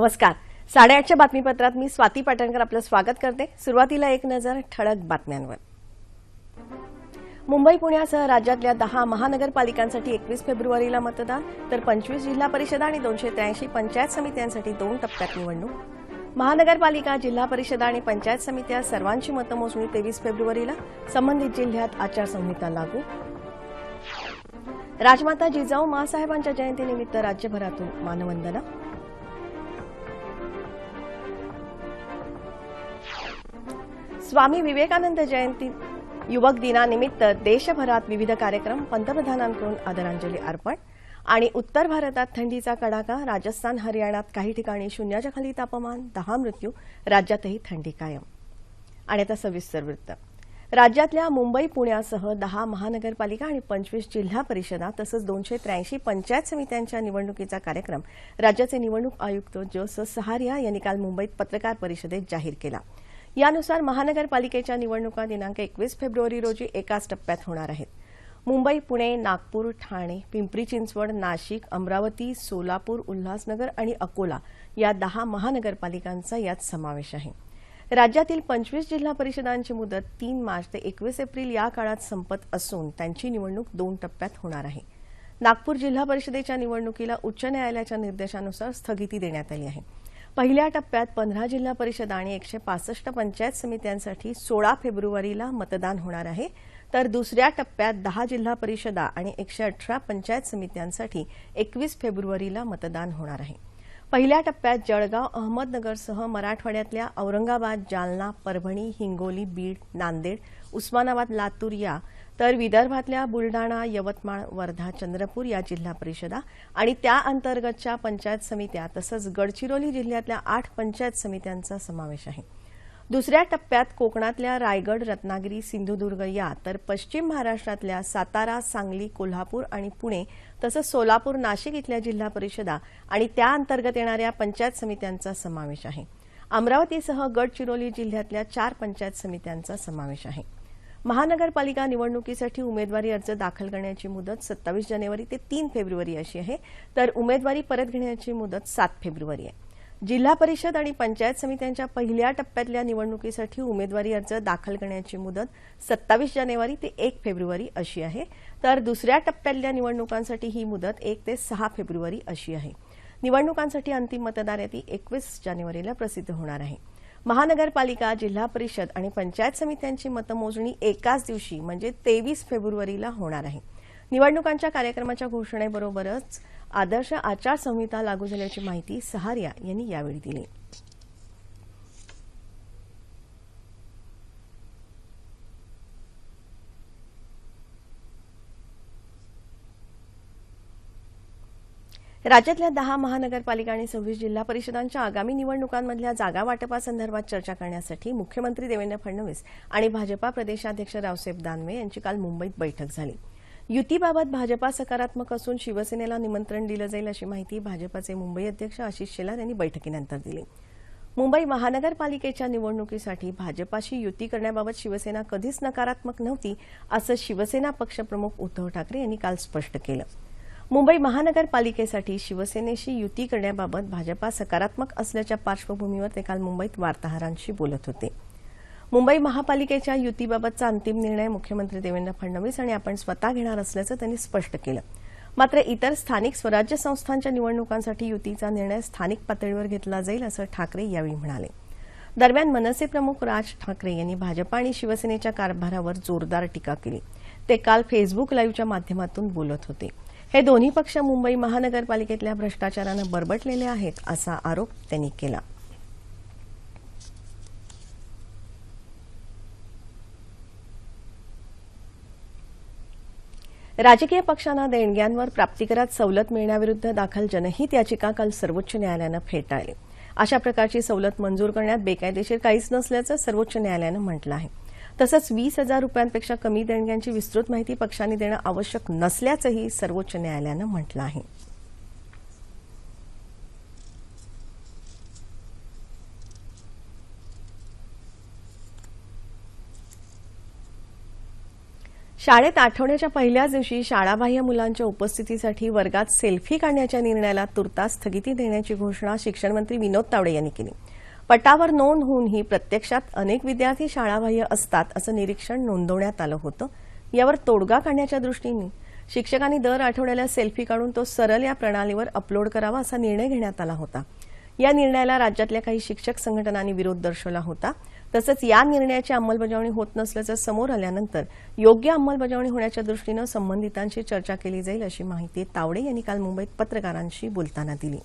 नमस्कार. साडेआठच्या बातमीपत्रात मी स्वाती पाटणकर आपलं स्वागत करते. सुरुवातीला एक नजर ठळक बातम्यांवर. मुंबई पुण्यासह राज्यातल्या दहा महानगरपालिकांसाठी एकवीस फेब्रुवारीला मतदान तर पंचवीस जिल्हा परिषदा आणि दोनशे त्र्याऐंशी पंचायत समित्यांसाठी दोन टप्प्यात निवडणूक. महानगरपालिका जिल्हा परिषदा आणि पंचायत समित्या सर्वांची मतमोजणी तेवीस फेब्रुवारीला संबंधित जिल्ह्यात आचारसंहिता लागू. राजमाता जिजाऊ मासाहेबांच्या जयंतीनिमित्त राज्यभरातून मानवंदना. स्वामी विवेकानंद जयंती युवक दिनानिमित्त देशभरात विविध कार्यक्रम पंतप्रधानांकडून आदरांजली अर्पण. आणि उत्तर भारतात थंडीचा कडाका राजस्थान हरियाणात काही ठिकाणी शून्याच्या खाली तापमान दहा मृत्यू राज्यातही थंडी कायम. आणि आता सविस्तर वृत्त. राज्यातल्या मुंबई पुण्यासह दहा महानगरपालिका आणि पंचवीस जिल्हा परिषदा तसंच दोनशे त्र्याऐंशी पंचायत समित्यांच्या निवडणुकीचा कार्यक्रम राज्याचे निवडणूक आयुक्त जोसेफ सहारिया यांनी काल मुंबईत पत्रकार परिषदेत जाहीर केला. यानुसार महानगरपालिकेच्या निवडणुका दिनांक एकवीस फेब्रुवारी रोजी एकाच टप्प्यात होणार आहेत. मुंबई पुणे नागपूर ठाणे पिंपरी चिंचवड नाशिक अमरावती सोलापूर उल्हासनगर आणि अकोला या दहा महानगरपालिकांचा यात समावेश आहे. राज्यातील पंचवीस जिल्हा परिषदांची मुदत तीन मार्च ते एकवीस एप्रिल या काळात संपत असून त्यांची निवडणूक दोन टप्प्यात होणार आहे. नागपूर जिल्हा परिषदेच्या निवडणुकीला उच्च न्यायालयाच्या निर्देशानुसार स्थगिती देण्यात आली आहे. पहिल्या टप्प्यात पंधरा जिल्हा परिषद आणि एकशे पासष्ट पंचायत समित्यांसाठी सोळा फेब्रुवारीला मतदान होणार आहे. तर दुसऱ्या टप्प्यात दहा जिल्हा परिषदा आणि एकशे अठरा पंचायत समित्यांसाठी एकवीस फेब्रुवारीला मतदान होणार आहे. पहिल्या टप्प्यात जळगाव अहमदनगरसह मराठवाड्यातल्या औरंगाबाद जालना परभणी हिंगोली बीड नांदेड उस्मानाबाद लातूर या तर विदर्भातल्या बुलडाणा यवतमाळ वर्धा चंद्रपूर या जिल्हा परिषदा आणि त्या अंतर्गतच्या पंचायत समित्या तसंच गडचिरोली जिल्ह्यातल्या आठ पंचायत समित्यांचा समावेश आहे. दुसऱ्या टप्प्यात कोकणातल्या रायगड रत्नागिरी सिंधुदुर्ग या तर पश्चिम महाराष्ट्रातल्या सातारा सांगली कोल्हापूर आणि पुणे तसंच सोलापूर नाशिक इथल्या जिल्हा परिषदा आणि त्या अंतर्गत येणाऱ्या पंचायत समित्यांचा समावेश आहे. अमरावतीसह गडचिरोली जिल्ह्यातल्या चार पंचायत समित्यांचा समावेश आहे. महानगरपालिका निवडणुकीसाठी उमेदवारी अर्ज दाखल करण्याची मुदत सत्तावीस जानेवारी ते तीन फेब्रुवारी अशी आहे. तर उमेदवारी परत घेण्याची मुदत सात फेब्रुवारी आहे. जिल्हा परिषद आणि पंचायत समित्यांच्या पहिल्या टप्प्यातल्या निवडणुकीसाठी उमेदवारी अर्ज दाखल करण्याची मुदत सत्तावीस जानेवारी ते एक फेब्रुवारी अशी आहे. तर दुसऱ्या टप्प्यातल्या निवडणुकांसाठी ही मुदत एक ते सहा फेब्रुवारी अशी आहे. निवडणुकांसाठी अंतिम मतदार यादी एकवीस जानेवारीला प्रसिद्ध होणार आहे. महानगरपालिका जिल्हा परिषद आणि पंचायत समित्यांची मतमोजणी एकाच दिवशी म्हणजे तेवीस फेब्रुवारीला होणार आहे. निवडणुकांच्या कार्यक्रमाच्या घोषणेबरोबरच आदर्श आचारसंहिता लागू झाल्याची माहिती सहारिया यांनी यावेळी दिली. राज्यातल्या दहा महानगरपालिका आणि सव्वीस जिल्हा परिषदांच्या आगामी निवडणुकांमधल्या जागा वाटपासंदर्भात चर्चा करण्यासाठी मुख्यमंत्री देवेंद्र फडणवीस आणि भाजपा प्रदेशाध्यक्ष रावसाहेब दानवे यांची काल मुंबईत बैठक झाली. युतीबाबत भाजपा सकारात्मक असून शिवसेनेला निमंत्रण दिलं जाईल अशी माहिती भाजपाचे मुंबई अध्यक्ष आशिष शेलार यांनी बैठकीनंतर दिली. मुंबई महानगरपालिकेच्या निवडणुकीसाठी भाजपाशी युती करण्याबाबत शिवसेना कधीच नकारात्मक नव्हती असं शिवसेना पक्षप्रमुख उद्धव ठाकरे यांनी काल स्पष्ट केलं. मुंबई महानगरपालिकेसाठी शिवसेनेशी युती करण्याबाबत भाजपा सकारात्मक असल्याच्या पार्श्वभूमीवर ते काल मुंबईत वार्ताहरांशी बोलत होते. मुंबई महापालिकेच्या युतीबाबतचा अंतिम निर्णय मुख्यमंत्री देवेंद्र फडणवीस आणि आपण स्वतः घेणार असल्याचं त्यांनी स्पष्ट केलं. मात्र इतर स्थानिक स्वराज्य संस्थांच्या निवडणुकांसाठी युतीचा निर्णय स्थानिक पातळीवर घेतला जाईल असं ठाकरे यावेळी म्हणाले. दरम्यान मनसे प्रमुख राज ठाकरे यांनी भाजपा आणि शिवसेनेच्या कारभारावर जोरदार टीका केली. ते काल फेसबुक लाईव्हच्या माध्यमातून बोलत होते. हे दोन्ही पक्ष मुंबई महानगरपालिकेतल्या भ्रष्टाचारानं बरबटलेले आहेत असा आरोप त्यांनी केला. राजकीय पक्षांना देणग्यांवर प्राप्तिकरात सवलत मिळण्याविरुद्ध दाखल जनहित याचिका काल सर्वोच्च न्यायालयानं फेटाळली. अशा प्रकारची सवलत मंजूर करण्यात बेकायदेशीर काहीच नसल्याचं सर्वोच्च न्यायालयानं म्हटलं आहे. तसंच वीस हजार रुपयांपेक्षा कमी देणग्यांची विस्तृत माहिती पक्षांनी देणं आवश्यक नसल्याचंही सर्वोच्च न्यायालयानं म्हटलं आहे. शाळेत आठवड्याच्या पहिल्याच दिवशी शाळाबाह्य मुलांच्या उपस्थितीसाठी वर्गात सेल्फी काढण्याच्या निर्णयाला तुर्तास स्थगिती देण्याची घोषणा शिक्षणमंत्री विनोद तावडे यांनी केली. पटावर नोंद होऊनही प्रत्यक्षात अनेक विद्यार्थी शाळाबाह्य असतात असं निरीक्षण नोंदवण्यात आलं होतं. यावर तोडगा काढण्याच्या दृष्टीने शिक्षकांनी दर आठवड्याला सेल्फी काढून तो सरल या प्रणालीवर अपलोड करावा असा निर्णय घेण्यात आला होता. या निर्णयाला राज्यातल्या काही शिक्षक संघटनांनी विरोध दर्शवला होता. तसंच या निर्णयाची अंमलबजावणी होत नसल्याचं समोर आल्यानंतर योग्य अंमलबजावणी होण्याच्या दृष्टीनं संबंधितांशी चर्चा केली जाईल अशी माहिती तावडे यांनी काल मुंबईत पत्रकारांशी बोलताना दिली.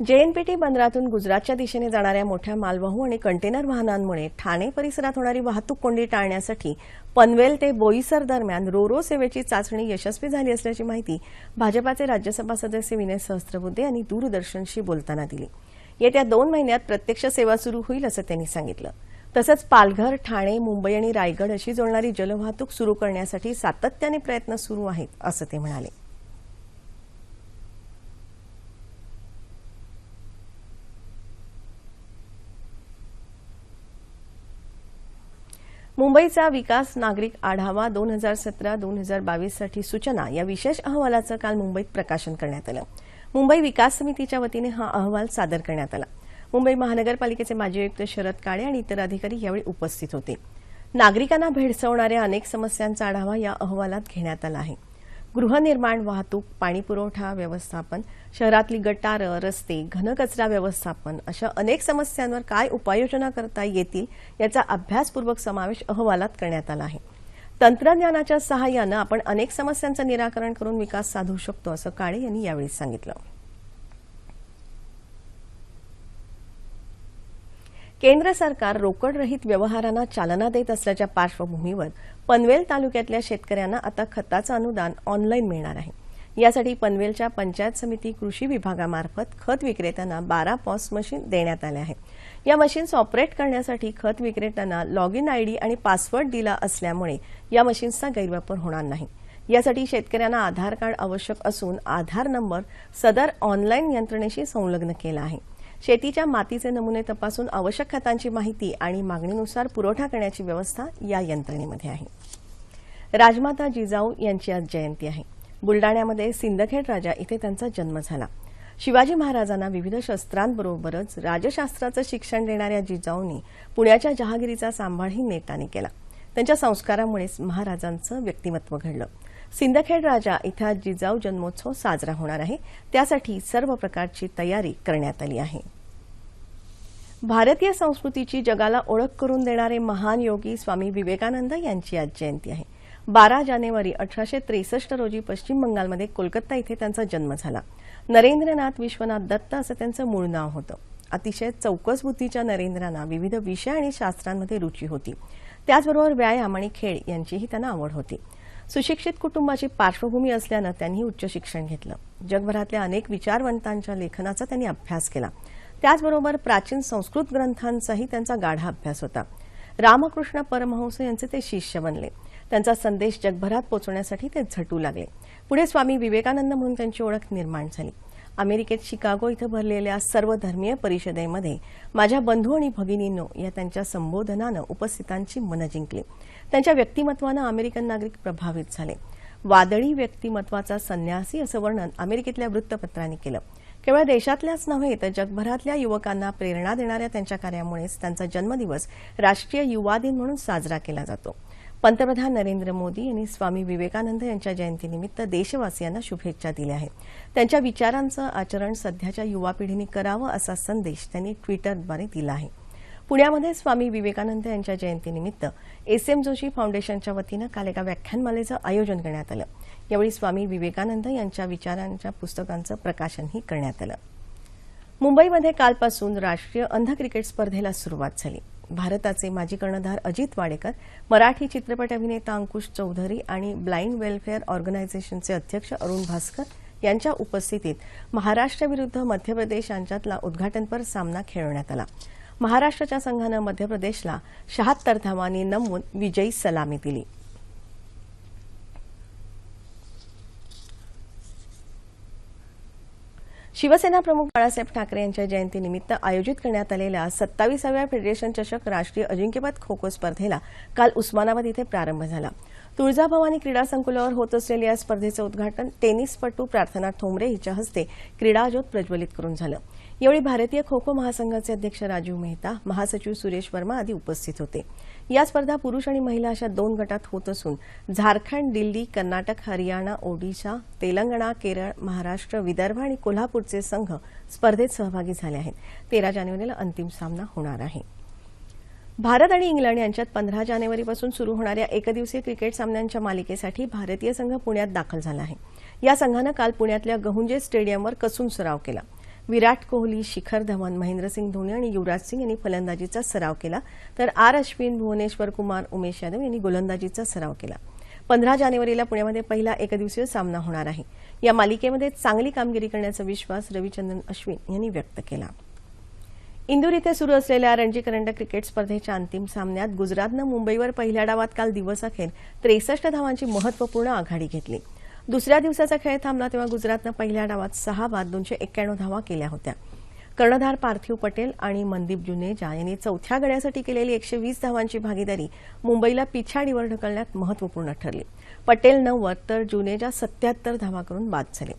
जेएनपीटी बंदरातून गुजरातच्या दिशेने जाणाऱ्या मोठ्या मालवाहू आणि कंटेनर वाहनांमुळे ठाणे परिसरात होणारी वाहतूक कोंडी टाळण्यासाठी पनवेल ते बोईसर दरम्यान रोरो सेवेची चाचणी यशस्वी झाली असल्याची माहिती भाजपाचे राज्यसभा सदस्य विनय सहस्त्रबुद्धे यांनी दूरदर्शनशी बोलताना दिली. येत्या दोन महिन्यात प्रत्यक्ष सेवा सुरू होईल असं त्यांनी सांगितलं. तसंच पालघर ठाणे मुंबई आणि रायगड अशी जोडणारी जलवाहतूक सुरू करण्यासाठी सातत्याने प्रयत्न सुरू आहेत असं ते म्हणाले. मुंबईचा विकास नागरिक आढावा दोन हजार सतरा दोन हजार बावीससाठी सूचना या विशेष अहवालाचं काल मुंबईत प्रकाशन करण्यात आलं. मुंबई विकास समितीच्या वतीने हा अहवाल सादर करण्यात आला. मुंबई महानगरपालिकेचे माजी आयुक्त शरद काळे आणि इतर अधिकारी यावेळी उपस्थित होते. नागरिकांना भेडसवणाऱ्या अनेक समस्यांचा आढावा या अहवालात घेण्यात आला आहे. गृहनिर्माण वाहतूक पाणीपुरवठा व्यवस्थापन शहरातली गटारं रस्ते घनकचरा व्यवस्थापन अशा अनेक समस्यांवर काय उपाययोजना करता येतील याचा अभ्यासपूर्वक समावेश अहवालात करण्यात आला आहे. तंत्रज्ञानाच्या सहाय्यानं आपण अनेक समस्यांचं निराकरण करून विकास साधू शकतो असं काळे यांनी यावेळी सांगितलं. केंद्र सरकार रोकडरहित व्यवहारांना चालना देत असल्याच्या पार्श्वभूमीवर पनवेल तालुक्यातल्या शेतकऱ्यांना आता खताचं अनुदान ऑनलाईन मिळणार आहे. यासाठी पनवेलच्या पंचायत समिती कृषी विभागामार्फत खत विक्रेत्यांना बारा पॉस मशीन देण्यात आल्या आहेत. या मशीन्स ऑपरेट करण्यासाठी खत विक्रेत्यांना लॉग इन आयडी आणि पासवर्ड दिला असल्यामुळे या मशीन्सचा गैरवापर होणार नाही. यासाठी शेतकऱ्यांना आधार कार्ड आवश्यक असून आधार नंबर सदर ऑनलाईन यंत्रणेशी संलग्न केला आहे. शेतीच्या मातीचे नमुने तपासून आवश्यक खतांची माहिती आणि मागणीनुसार पुरवठा करण्याची व्यवस्था या यंत्रणेमध्ये आहे. राजमाता जिजाऊ यांची आज जयंती आहे. बुलडाण्यामध्ये सिंदखेड राजा इथे त्यांचा जन्म झाला. शिवाजी महाराजांना विविध शस्त्रांबरोबरच राजशास्त्राचं शिक्षण देणाऱ्या जिजाऊंनी पुण्याच्या जहागिरीचा सांभाळही नेटाने केला. त्यांच्या संस्कारामुळेच महाराजांचं व्यक्तिमत्व घडलं. सिंदखेड राजा इथं जिजाऊ जन्मोत्सव साजरा होणार आहे. त्यासाठी सर्व प्रकारची तयारी करण्यात आली आहे. भारतीय संस्कृतीची जगाला ओळख करून देणारे महान योगी स्वामी विवेकानंद यांची आज जयंती आहे. बारा जानेवारी अठराशे त्रेसष्ट रोजी पश्चिम बंगालमध्ये कोलकाता इथे त्यांचा जन्म झाला. नरेंद्रनाथ विश्वनाथ दत्त असं त्यांचं मूळ नाव होतं. अतिशय चौकस बुद्धीच्या नरेंद्रांना विविध विषय आणि शास्त्रांमध्ये रुची होती. त्याचबरोबर व्यायाम आणि खेळ यांचीही त्यांना आवड होती. सुशिक्षित कुटुंबाची पार्श्वभूमी असल्यानं त्यांनी उच्च शिक्षण घेतलं. जगभरातल्या अनेक विचारवंतांच्या लेखनाचा त्यांनी अभ्यास केला. त्याचबरोबर प्राचीन संस्कृत ग्रंथांचाही त्यांचा गाढा अभ्यास होता. रामकृष्ण परमहंस यांचे ते शिष्य बनले. त्यांचा संदेश जगभरात पोचवण्यासाठी ते झटू लागले. पुढे स्वामी विवेकानंद म्हणून त्यांची ओळख निर्माण झाली. अमेरिकेत शिकागो इथं भरलेल्या सर्व धर्मीय परिषदेमध्ये माझ्या बंधू आणि भगिनींनो या त्यांच्या संबोधनानं उपस्थितांची मनं जिंकली. त्यांच्या व्यक्तिमत्वानं अमेरिकन नागरिक प्रभावित झाले. वादळी व्यक्तिमत्वाचा संन्यासी असं वर्णन अमेरिकेतल्या वृत्तपत्रांनी केलं. केवळ देशातल्याच नव्हे तर जगभरातल्या युवकांना प्रेरणा देणाऱ्या त्यांच्या कार्यामुळेच त्यांचा जन्मदिवस राष्ट्रीय युवा दिन म्हणून साजरा केला जातो. पंतप्रधान नरेंद्र मोदी यांनी स्वामी विवेकानंद यांच्या जयंतीनिमित्त देशवासियांना शुभेच्छा दिल्या आहेत. त्यांच्या विचारांचं आचरण सध्याच्या युवा पिढीने करावं असा संदेश त्यांनी ट्विटरद्वारे दिला आहे. पुण्यामध्ये स्वामी विवेकानंद यांच्या जयंतीनिमित्त एस एम जोशी फाउंडेशनच्या वतीनं काल एका व्याख्यानमालेचं आयोजन करण्यात आलं. यावेळी स्वामी विवेकानंद यांच्या विचारांच्या पुस्तकांचं प्रकाशनही करण्यात आलं. मुंबईमध्ये कालपासून राष्ट्रीय अंध क्रिकेट स्पर्धेला सुरुवात झाली. भारताचे माजी कर्णधार अजित वाडेकर मराठी चित्रपट अभिनेता अंकुश चौधरी आणि ब्लाइंड वेलफेअर ऑर्गनायझेशनचे अध्यक्ष अरुण भास्कर यांच्या उपस्थितीत महाराष्ट्राविरुद्ध मध्य प्रदेश यांच्यातला उद्घाटनपर सामना खेळवण्यात आला. महाराष्ट्राच्या संघानं मध्य प्रदेशला शहात्तर धावांनी नमवून विजयी सलामी दिली. शिवसेना प्रमुख बाळासाहेब ठाकरे यांच्या जयंतीनिमित्त आयोजित करण्यात आलेल्या सत्तावीसाव्या फेडरेशन चषक राष्ट्रीय अजिंक्यपद खो खो स्पर्धेला काल उस्मानाबाद इथे प्रारंभ झाला. तुळजाभवानी क्रीडा संकुलावर होत असलेल्या या स्पर्धेचं उद्घाटन टेनिसपटू प्रार्थना ठोंबरे हिच्या हस्ते क्रीडाज्योत प्रज्वलित करून झालं. यावेळी भारतीय खो खो महासंघाचे अध्यक्ष राजीव मेहता महासचिव सुरेश वर्मा आदी उपस्थित होते. या स्पर्धा पुरुष आणि महिला अशा दोन गटात होत असून झारखंड दिल्ली कर्नाटक हरियाणा ओडिशा तेलंगणा केरळ महाराष्ट्र विदर्भ आणि कोल्हापूरचे संघ स्पर्धेत सहभागी झाले आहेत. तेरा जानेवारीला अंतिम सामना होणार आहे. भारत आणि इंग्लंड यांच्यात पंधरा जानेवारीपासून सुरू होणाऱ्या एकदिवसीय क्रिकेट सामन्यांच्या मालिकेसाठी भारतीय संघ पुण्यात दाखल झाला आहे. या संघानं काल पुण्यातल्या गहुंजे स्टेडियमवर कसून सराव केला. विराट कोहली शिखर धवन महेंद्रसिंग धोनी आणि युवराज सिंग यांनी फलंदाजीचा सराव केला. तर आर अश्विन भुवनेश्वर कुमार उमेश यादव यांनी गोलंदाजीचा सराव केला. पंधरा जानेवारीला पुण्यामध्ये पहिला एकदिवसीय सामना होणार आहे. या मालिकेमध्ये चांगली कामगिरी करण्याचा विश्वास रविचंद्रन अश्विन यांनी व्यक्त केला. इंदूर इथे सुरू असलेल्या रणजी करंडक क्रिकेट स्पर्धेच्या अंतिम सामन्यात गुजरातनं मुंबईवर पहिल्या डावात काल दिवसअखेर त्रेसष्ट धावांची महत्त्वपूर्ण आघाडी घेतली. दुसऱ्या दिवसाचा खेळ थांबला तेव्हा गुजरातनं पहिल्या डावात सहा बाद दोनशे एक्क्याण्णव धावा केल्या होत्या. कर्णधार पार्थिव पटेल आणि मनदीप जुनेजा यांनी चौथ्या गड्यासाठी केलेली एकशे वीस धावांची भागीदारी मुंबईला पिछाडीवर ढकलण्यात महत्त्वपूर्ण ठरली. पटेल नव्वद तर जुनेजा सत्याहत्तर धावा करून बाद झाले.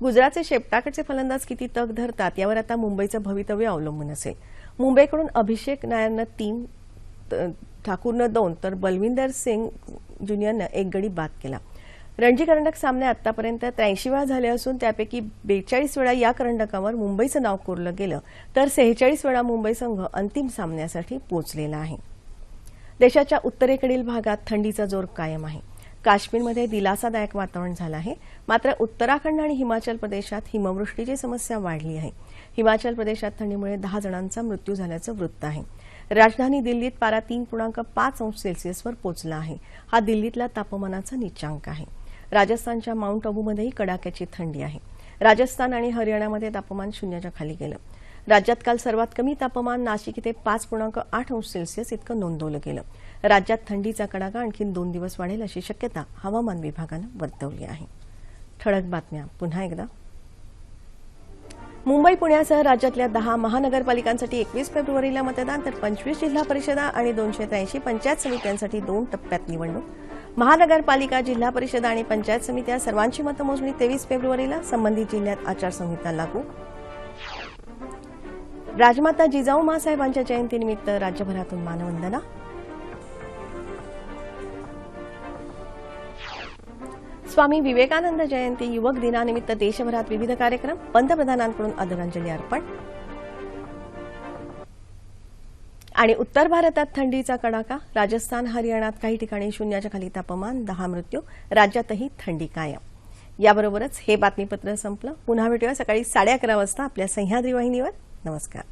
गुजरातचे शेपटाकडचे फलंदाज किती तग धरतात यावर आता मुंबईचं भवितव्य अवलंबून असेल. मुंबईकडून अभिषेक नायरनं तीन ठाकूरनं दोन तर बलविंदर सिंग ज्युनियरनं एक गडी बाद केला. रणजी करंडक सामने आतापर्यंत त्र्याऐंशी वेळा झाले असून त्यापैकी बेचाळीस वेळा या करंडकावर मुंबईचं नाव कोरलं गेलं. तर सेहेचाळीस वेळा मुंबई संघ अंतिम सामन्यासाठी पोचलेला आहे. देशाच्या उत्तरेकडील भागात थंडीचा जोर कायम आहे. काश्मीरमध्ये दिलासादायक वातावरण झालं आहे. मात्र उत्तराखंड आणि हिमाचल प्रदेशात हिमवृष्टीची समस्या वाढली आहे. हिमाचल प्रदेशात थंडीमुळे दहा जणांचा मृत्यू झाल्याचं वृत्त आहे. राजधानी दिल्लीत पारा तीन पूर्णांक पाच अंश सेल्सिअसवर पोचला आहे. हा दिल्लीतला तापमानाचा निच्चांक आहे. राजस्थानच्या माउंट अबूमध्येही कडाक्याची थंडी आहे. राजस्थान आणि हरियाणामध्ये तापमान शून्याच्या खाली गेलं. राज्यात काल सर्वात कमी तापमान नाशिक इथे पाच पूर्णांक आठ अंश सेल्सिअस इतकं नोंदवलं गेलं. राज्यात थंडीचा कडाका आणखी दोन दिवस वाढेल अशी शक्यता हवामान विभागानं वर्तवली आहे. ठळक बातम्या. पुन्हा एकदा. मुंबई पुण्यासह राज्यातल्या दहा महानगरपालिकांसाठी एकवीस फेब्रुवारीला मतदान तर पंचवीस जिल्हा परिषदा आणि दोनशे त्र्याऐंशी पंचायत समित्यांसाठी दोन टप्प्यात निवडणूक. महानगरपालिका जिल्हा परिषद आणि पंचायत समित्या सर्वांची मतमोजणी तेवीस फेब्रुवारीला संबंधित जिल्ह्यात आचारसंहिता लागू. राजमाता जिजाऊ मासाहेबांच्या जयंतीनिमित्त राज्यभरातून मानवंदना. स्वामी विवेकानंद जयंती युवक दिनानिमित्त देशभरात विविध कार्यक्रम पंतप्रधानांकडून आदरांजली अर्पण. आणि उत्तर भारतात थंडीचा कडाका राजस्थान हरियाणात काही ठिकाणी शून्याच्या खाली तापमान दहा मृत्यू राज्यातही थंडी कायम. याबरोबरच हे बातमीपत्र संपलं. पुन्हा भेटूया सकाळी साडे अकरा वाजता आपल्या सह्याद्री वाहिनीवर. नमस्कार.